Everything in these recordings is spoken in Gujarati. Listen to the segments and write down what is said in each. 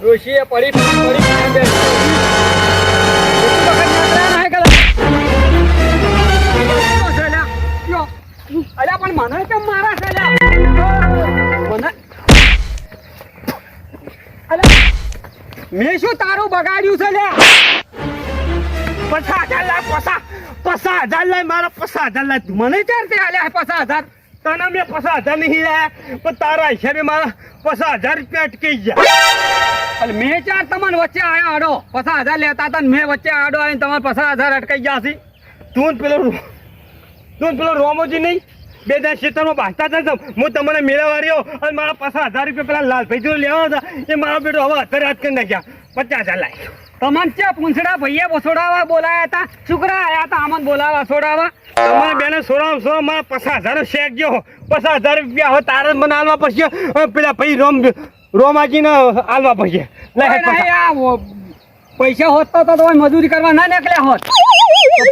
ડોશીએ પડી પડી. અલ્યા, પણ મને કેમ મારા છે? મને મેં શું તારું બગાડ્યું છે લ્યા? પચાસ હજાર લાય પસા પચાસ હજાર લાય, મારા પચાસ હજાર લાય. મને મને ક્યારથી આલ્યા પચાસ હજાર? તને મેં પચાસ હજાર નહીં લાયા પણ તારા હિસાબે મારા પચાસ હજાર રૂપિયા અટકી ગયા. મેં ચાર તમને વચ્ચે આયા આડો. પચાસ હજાર લેતા હતા મેં વચ્ચે આડો આવીને તમારે પચાસ હજાર અટકાઈ ગયા છે. તું પેલો તું પેલો રોમોજી નહીં? બે હજાર ક્ષેત્રમાં બાંધતા હતા હું તમને મેળવવા રહ્યો અને મારા પચાસ હજાર રૂપિયા પેલા લાલભાઈ જોડે લેવા હતા. એ મારો બેટો હવે અત્યારે હાથ કરી નાખ્યા. પચાસ હજાર લાય. તમને છે પૂંછડા ભાઈએ સોડાવા બોલાયા હતા? છોકરા આયા હતા આમન બોલાવા છોડાવવા તમારે બેને સોડાવ સો મારા પચાસ હજાર શેક ગયો. પચાસ હજાર રૂપિયા હવે તારે મને હાલવા પછી પેલા ભાઈ રોમ રોમાજીને હાલવા પડશે. લે કોઈ નહીં, પચાસ. આ વો- પૈસા હોત તો તો તમે મજૂરી કરવા ના નીકળ્યા હોત.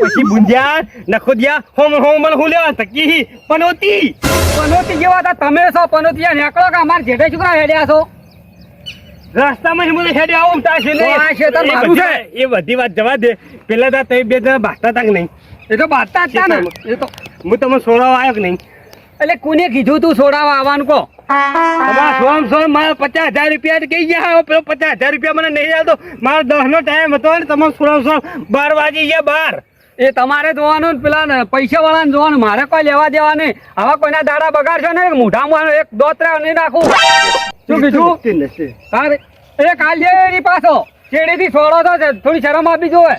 પછી પછી નખો દિયા હોમ હોમ મને હું લેવા તકી પનોતી. પનોતી જેવા હતા તમે છો પનોતી નીકળો કે અમારે જેઠે છોકરા હેડ્યા છો? રસ્તામાં મને હેડે આવું તાર છે તો આ ખેતર એ મારું બધી- એ બધી વાત જવા દે. પેલા તા તમે બે જણા બાંધતા હતા કે નહીં? એ તો બાતતા જ હતા ને. એ તો હું તમને સોળાવા આવ્યો કે નહીં? એટલે કોને કીધું તું છોડાવવા આવવાનું કહો? સોમ સોમ મારા પચાસ હજાર રૂપિયા તો કહી ગયા? પેલો પચાસ હજાર રૂપિયા મને નહીં આવતો મારો દસ નો ટાઈમ હતો ને તમારે સોળમ સોળ બાર વાગી ગયા બાર. એ તમારે જોવાનું ને પેલા પૈસા વાળાને જોવાનું મારે કોઈ લેવા દેવા નહીં. આવા કોઈના દાડા બગાડશો ને મોઢામાં એક દોતરા નહીં નાખું. શું કીધું એ કાલ જે એની પાછો ચેડીથી છોડો તો થોડી શરમ આપી જોવે.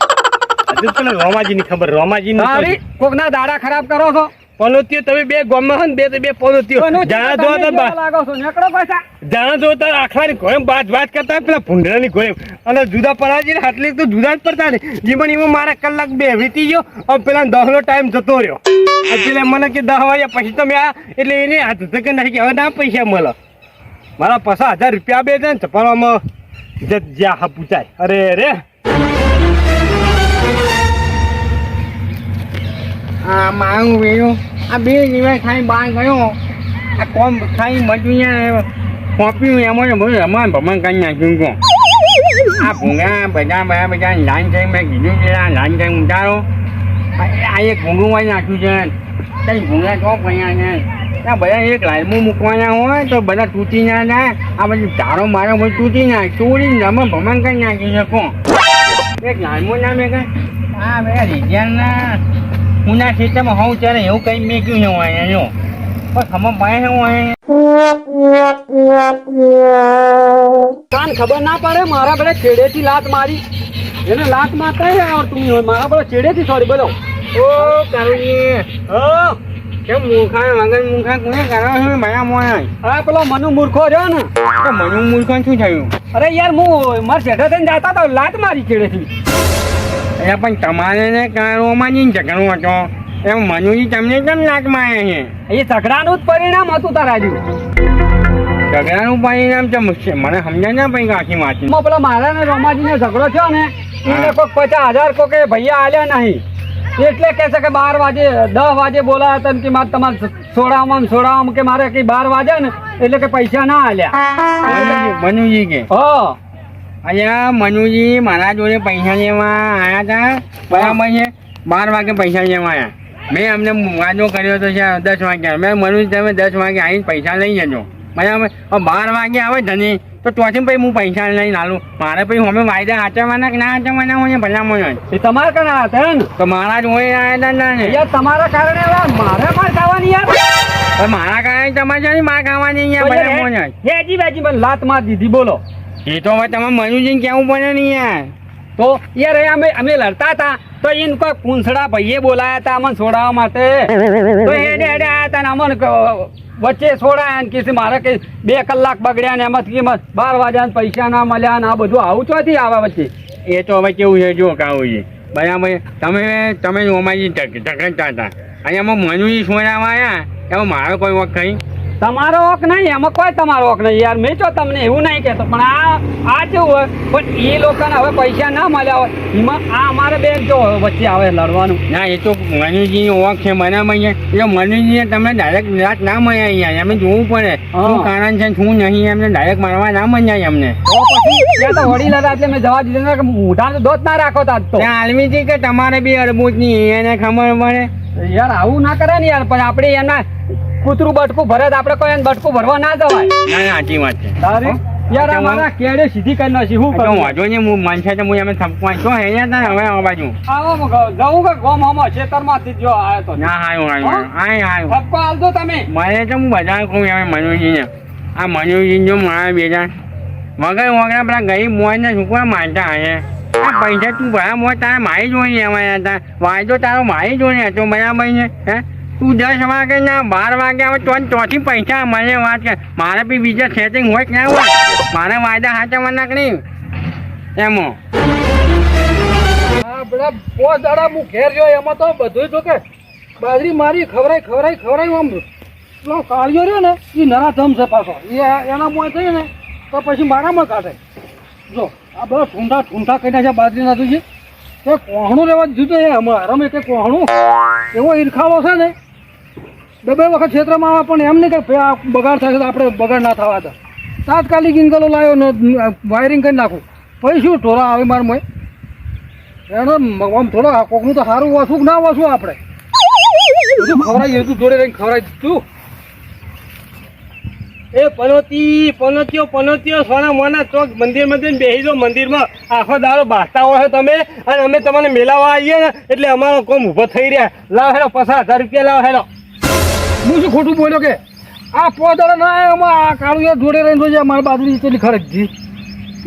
હજુ રોમાજી ની ખબર રોમાજી કોક કોકના દાડા ખરાબ કરો છો. પનોતીઓ તમે બે ગોમમાં હન બે તો બે પનોતીઓ. જાણા જો તો નીકળો પાછા. જાણે જો તો આખલાની ગોયમ બાજ વાત કરતા પેલા ભૂંડરાની ગોયમ અને જુદા પડાજી ને હાટલી તો જુદા જ પડતા ને. જીવન એમાં મારા કલાક બે વીતી ગયો અને પેલા દહનો ટાઈમ જતો રહ્યો. એટલે મને કે દસ વાગ્યા પછી તમે આ એટલે એને હાથ ધકે નાખી કે હવે ના પૈસા મળે. મારા પચાસ હજાર રૂપિયા બે છે ને ચપાડવામાં જત જ્યાં હા પૂછાય. અરે રે. મારું વેયો આ બે દિવસ ખાઈ બહાર ગયો. આ કોમ ખાઈ મજૂરી કોપ્યું એમાં બધું. રમણ ભમણ કરી નાખ્યું કહો આ ભૂંગા બધા બધા બધા લાઈન થઈ મેં કીધું છે આ લાઈન થઈ ઉતારો. આ આ એક ભૂંગું વાળી નાખ્યું છે. કઈ ભૂંગા તો પડ્યા છે. ત્યાં બધા એક લાઈનમાં મૂકવાના હોય તો બધા તૂટી ના જાય. આ બધું તારો મારો તૂટી ના ચોરી રમણ ભમણ કરી નાખ્યું છે. કહો એક લાઈનમાં ના મેં કઈ આ બધા રીજનના ઉના ખેતરમાં હોઉં ત્યારે એવું કઈ મેક્યું છે હું અહીંયા જો. પણ ખબર છે હું અહીંયા. કાન ખબર ના પડે મારા બધા છેડેથી લાત મારી. એને લાત મારતા હે આવડતું હોય મારા બધા છેડેથી સોરી બોલો. ઓ કરુજી ઓ કેમ મૂર્ખા વગર મૂર્ખા કોને કરો છો? ભયા મોય આ પેલો મનુ મૂર્ખો રહ્યો ને. તો મને મૂર્ખા શું થયું? અરે યાર હું મારા શેઠે થઈને જતા તો લાત મારી છેડેથી. અહીંયા પણ તમારે ને કારોમાં નહીં ઝઘડો હતો. એમ મનુજી તમને કેમ નાકમાં આવ્યા છે? એ ઝઘડાનું જ પરિણામ હતું તારા જેવું. ઝઘડાનું પરિણામ છે મને સમજાય ના પછી આખી વાત પેલા મારા ને રમાજીને ઝઘડો થયો ને એને કોઈક પચાસ હજાર કોકે ભૈયા આલ્યા નહીં. એટલે કે છે કે બાર વાગે દસ વાગે બોલાયા હતા કે મારે તમારે સોડામાં ને કે મારે કઈ બાર વાગે ને એટલે કે પૈસા ના આલ્યા. મનુજી કે? હ. અહીંયા મનુજી મારા જોડે પૈસા લેવા આવ્યા હતા બરાબર છે? બાર વાગે પૈસા લેવા આવ્યા મેં અમને વાંધો કર્યો હતો છે દસ વાગ્યા. મેં મનુજી તમે દસ વાગે આવીને પૈસા લઈ જજો. બરાબર? બાર વાગે આવે ધની તો ત્યાંથી પછી હું પૈસા લઈને આલું. મારે પછી અમે વાયદા આચવાના કે ના હાચવવાના હોય ભલામણ હોય. એ તમારા કના હતા ને તો મારા જોડે આવ્યા હતા ને. યાર તમારા કારણે મારે પણ ખાવાની યાર. મારા કારણે તમારે છે માર ખાવાની અહીંયા ભલામણ હેજી બેજી મને લાત માર દીધી બોલો. એ તો હવે તમે મનુજીને કેવું પડે ને યાર? તો યાર અમે અમે લડતા હતા, તો એને કોઈ પૂંછડા ભાઈએ બોલાયા હતા અમને છોડાવવા માટે. તો હેડે હેડે આયા હતા ને અમને વચ્ચે છોડાયા ને કે મારે કે બે કલાક બગડ્યા ને એમાંથી કિંમત બાર વાગ્યા પૈસા ના મળ્યા ને આ બધું આવું ચોથી આવે વચ્ચે? એ તો હવે કેવું છે, જો કાવું છે. બરાબર. તમે તમે ઓમાજી ટકરતા હતા. અહીંયા મનુજી છોડાવવા આવ્યા એમાં મારો કોઈ વખત કઈ તમારો હક નહીં એમાં કોઈ તમારો હક નહીં યાર. મેં તો તમને એવું નહીં કહેતો પણ આ આ કેવું હોય? પણ એ લોકોને હવે પૈસા ના મળ્યા હોય એમાં આ અમારે બેંક જો વચ્ચે આવે લડવાનું. ના એ તો મનુજીની ઓળખ છે મને મળીએ એ મનુજીને તમને ડાયરેક્ટ રાત ના મળ્યા અહીંયા. એમ જોવું પડે. શું કારણ છે શું નહીં એમને ડાયરેક્ટ મારવા ના મળ્યા એમને. તો પછી ત્યાં તો વડીલ હતા એટલે મેં જવા દીધું કે મોઢા તો દોત ના રાખો તાજ તો. ત્યાં આલમી છે કે તમારે બી અડબૂતની એને ખબર પડે? યાર આવું ના કરે ને યાર પણ આપણે એના કૂતરું બટકું ભરે આપણે કોઈ બટકું ભરવા ના જવાય. ના ના સાચી વાત છે. તારે? યાર અમારા કેડે સીધી કરી નાખી હું કરું? વાંધો નહીં હું મન તો હું એમ થપવા તો હે યાર હવે આ બાજુ. આવો જવું કે ગોમ હમો ખેતરમાંથી જ આયો તો. ના હાયું હાયું આય. હાયું ઠપકો આલજો તમે. મને તો હું બજાર કહું હવે મનુજીને. આ મનુજી જો મારા બેટા વગર વગર પેલા ગરીબ શું છોકરા માનતા હે? પૈસા તું ભરા મોય તારે મારી જોઈએ એમાં વાંચો તારો મારી જોઈએ તો બરાબર ને હે? તું દસ વાગે ના બાર વાગે આવે તો ચોથી પૈસા મને વાત કર મારે બી બીજા સેટિંગ હોય કે ના હોય? મારે વાયદા હાચવવા નાખણી. એમાં હા. બધા પોસ દાડા હું ઘેર એમાં તો બધું જો કે બાજરી મારી ખવરાઈ ખવરાઈ ખવરાઈ આમ. પેલો કાળિયો રહ્યો ને એ નરા ધમ છે પાછો. એ એના મોય થયું ને, તો પછી મારામાં કાઢે. જો, આ બધા ઠૂંઠા ઠૂંઠા કરી નાખ્યા બાજરીના તું છે કોહણું રહેવા દીધું એ અમારે કે કોહણું. એવો ઈરખાવો છે ને બે વખત ક્ષેત્રમાં આવે પણ એમ નહીં કે બગાડ થશે તો આપણે બગાડ ના થવા હતા તાત્કાલિક ઇંગલો લાવ્યો ને વાયરિંગ કરી નાખું. પછી શું, ઢોરા આવે માર મોય એનો આમ થોડો કોકનું તો સારું વાસું ના વાસું આપણે? બધું ખવડાવી તું જોડે રહીને ખવડાવી દીધું. એ પનોતી, પનોતીઓ પનોતીઓ, સોના મોના, ચોક, મંદિર મંદિર બેસી દો મંદિરમાં આખો દારો બાસતા હોય તમે, અને અમે તમને મેલાવા આવીએ ને, એટલે અમારો કોમ ઊભો થઈ રહ્યા. લાવ હેલો, પચાસ હજાર રૂપિયા લાવ હેલો. હું શું ખોટું બોલ્યો કે? આ પોદળ ના આમાં આ કાળું જોડે રહીને જોઈએ મારી બાજુ ચેલી ખરજ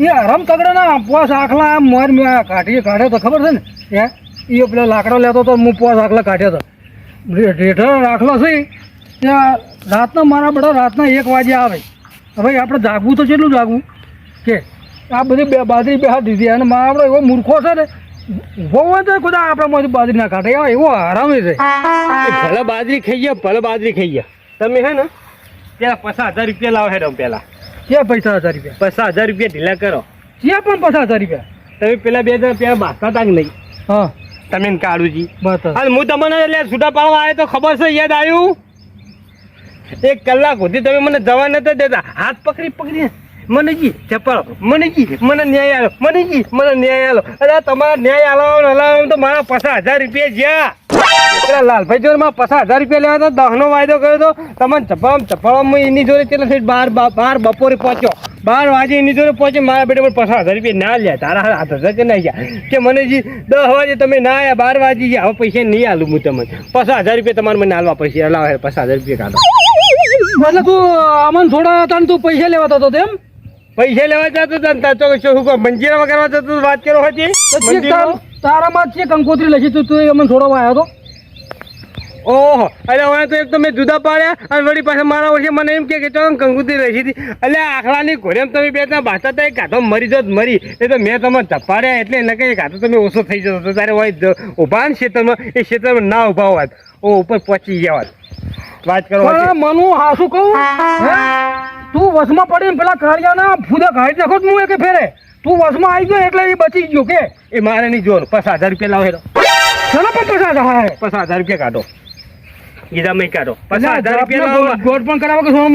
એ હરમ તગડે ના પોસ આખલા આમ મોર મેં કાઢીએ કાઢી કાઢ્યો તો ખબર છે ને? એ એ પેલો લાકડો લેતો તો હું પોસ આખલા કાઢ્યો તો. રેઠો રાખલો છે. ત્યાં રાતના મારા બધા રાતના એક વાગે આવે. હવે આપણે જાગવું તો કેટલું જાગવું? કે આ બધી બે બાજરી બેહાર દીધી. અને મારા આપણે એવો મૂર્ખો છે ને તો ખુદા આપણામાંથી બાજરી ના કાઢે. એવો- આરામ છે. ભલે બાજરી ખાઈ ગયા ભલે બાજરી ખાઈ ગયા. તમે હે ને પેલા પચાસ હજાર રૂપિયા લાવો હેડો પેલા. ક્યાં પૈસા હજાર રૂપિયા? પચાસ હજાર રૂપિયા ઢીલા કરો. ક્યાં પણ પચાસ હજાર રૂપિયા? તમે પેલા બે હજાર રૂપિયા બાસતા તાંગ નહીં? હા. તમે કાળુજી. બસ. હાલ હું તમને એટલે છૂટા પાડવા આવ્યો તો ખબર છે યાદ આવ્યું? એક કલાક સુધી તમે મને જવા નતા દેતા. હાથ પકડી પકડી. મનેજી જી ચપાળો મને ન્યાય આલો. મનેજી મને ન્યાય આલો. અરે તમારા ન્યાય આલો ને હલાવો તો મારા પચાસ હજાર રૂપિયા જ્યાં. પેલા લાલભાઈ જોડે માં પચાસ હજાર રૂપિયા લેવા તો દહનો વાયદો કર્યો હતો. તમને ચપાળો ચપાળો એની જોડે કેટલા થઈ બાર બાર બપોરે પહોંચ્યો. બાર વાગે એની જોડે પહોંચે મારા બેટા પર પચાસ હજાર રૂપિયા ના લ્યા. તારા હાથ હજાર કે ના કે મને જી દસ વાગે તમે ના આવ્યા બાર વાગે ગયા. હવે પૈસા નહીં આલું હું તમને. પચાસ હજાર રૂપિયા તમારે મને આલવા પૈસા લાવે પચાસ હજાર રૂપિયા કાઢો. મતલબ તું અમન થોડા હતા તું પૈસા લેવાતો હતો તેમ? પૈસા લેવા જતો જનતા તો શું કહો મંજીરા વગર જતો વાત કરો હતી તારામાં છે કંકોત્રી લખી તું તું અમને થોડો આવ્યો હતો ઓહો એટલે હવે તો એક તો મેં જુદા પાડ્યા અને વળી પાછા મારા વર્ષે મને એમ કે ચાલો કંકુતરી રહી હતી એટલે આખલાની ઘોડેમ તમે બે ત્યાં બાતા હતા કાઢો મરી જત મરી. એ તો મેં તમે ધપાડ્યા એટલે એને કંઈ કાઢો તમે ઓછો થઈ જતો તારે હોય ઊભા ને ક્ષેત્રમાં એ ક્ષેત્રમાં ના ઊભા હોત. ઓ ઉપર પહોંચી ગયા હોત. વાત કરો મનુ હાસુ કહું? તું વસમાં પડીને પેલા કાળિયાના ફૂદા કાઢી નાખો હું એક ફેરે? તું વસમાં આવી ગયો એટલે એ બચી ગયો કે? એ મારે નહીં જોર પચાસ હજાર રૂપિયા લાવે ચલો પણ પચાસ હજાર? પચાસ હજાર રૂપિયા કાઢો. કીધા મેં કાઢો પચાસ હજાર રૂપિયા લાવો. ગોળ પણ કરાવો કે સોનું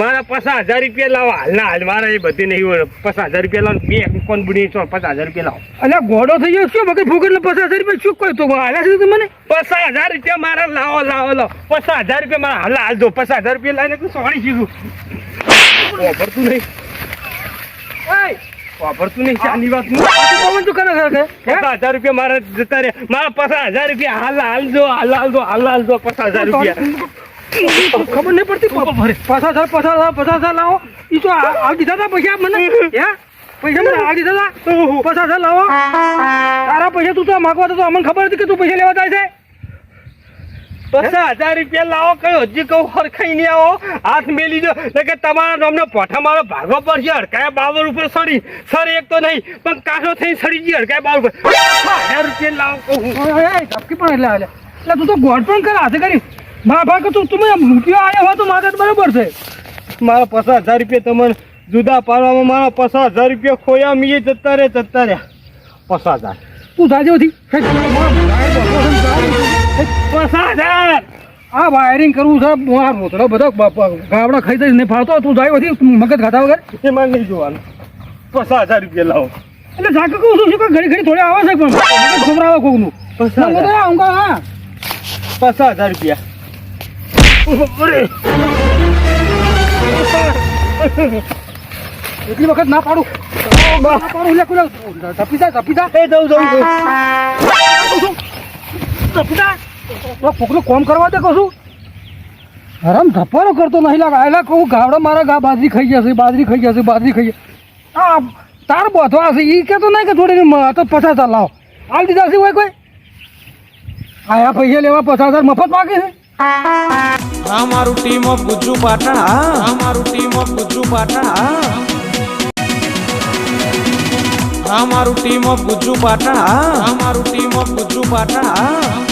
મારા પચાસ હજાર રૂપિયા લાવો. હાલ ના હાલ મારા એ બધી નહીં હોય. પચાસ હજાર રૂપિયા લાવો બે કોણ બુડી છો? પચાસ હજાર રૂપિયા લાવો. એટલે ગોડો થઈ ગયો શું? વગર ફૂક પચાસ હજાર રૂપિયા શું કહ્યું તો? હાલ્યા છે પચાસ હજાર રૂપિયા મારા લાવો લાવો લાવો. પચાસ હજાર રૂપિયા મારા હાલ હાલ દો. પચાસ હજાર રૂપિયા લાવીને તું સોળી શીખું વાપરતું નહીં. વાપરતું નહીં ચાની વાતનું પચાસ હજાર રૂપિયા મારા જતા રે મારા પચાસ હજાર રૂપિયા હાલ હાલ હાલ હાલ હાલ હાલ પચાસ હજાર રૂપિયા. ખબર નહીં પડતી. પચાસ હજાર પચાસ હજાર પચાસ હજાર લાવો. એ તો આ દીધા હતા પૈસા મને? હે? પૈસા મને આ દીધા હતા પચાસ હજાર લાવો. તારા પૈસા તું તો માગવા તો અમને ખબર હતી કે તું પૈસા લેવા જાય છે? પચાસ હજાર રૂપિયા લાવો કયો? હજી કહું હરખાઈ નહીં આવો. હાથ મેલી દો. કે તમારા નામનો પોઠા મારો ભાગો પડશે હડકાયા બાવર ઉપર સડી. સર એક તો નહીં પણ કાસો થઈ સડી ગઈ હડકાયા બાવર ઉપર. હજાર રૂપિયા લાવો કહું ધબકી પણ એટલે એટલે તું તો ગોળ પણ કર હાથે કરી. મા ભાગ તું તમે રૂપિયો આવ્યો હોય તો માગે બરાબર છે. મારા પચાસ હજાર રૂપિયા તમને જુદા પાડવામાં મારા પચાસ હજાર રૂપિયા ખોયા મીએ જતા રે જતા રહ્યા. પચાસ હજાર. તું જાજે આ વાયરિંગ કરવું છે આ રોતડો બધો બ- ખાઈ દઈશ ને ફાવતો તું જાય હતી મગજ ખાતા વગર. એમાં નહીં જોવાનું. પચાસ હજાર રૂપિયા લાવો. એટલે જાકે કહું છું શું કે ઘડી ઘડી થોડે આવે છે પણ ખવડાવે કોકનું. પચાસ હું હજાર હા? રૂપિયા. એટલી વખત ના પાડું. ના પાડું લે કોઈ ધપી જા ધપી જા. એ જવું જવું તો કોકનું કોમ કરવા દે કશું. હરામ ધપારો કરતો નહીં લાગે. આયલા કહું, ગાવડા મારા ગા બાજરી ખાઈ જશે બાજરી ખાઈ જશે બાજરી ખાઈ આ તાર બોધવા હશે એ કહેતો નહીં કે થોડી તો પચાસ હજાર લાવો. હાલ દીધા છે હોય કોઈ? આયા પૈસા લેવા પચાસ હજાર મફત માગે છે? અમારું ટીમ ઓફ ગુજ્જુ પાટણ અમારું ટીમ ઓફ ગુજ્જુ પાટણ અમારું ટીમ ઓફ ગુજ્જુ પાટણ અમારું ટીમ ઓફ ગુજ્જુ પાટણ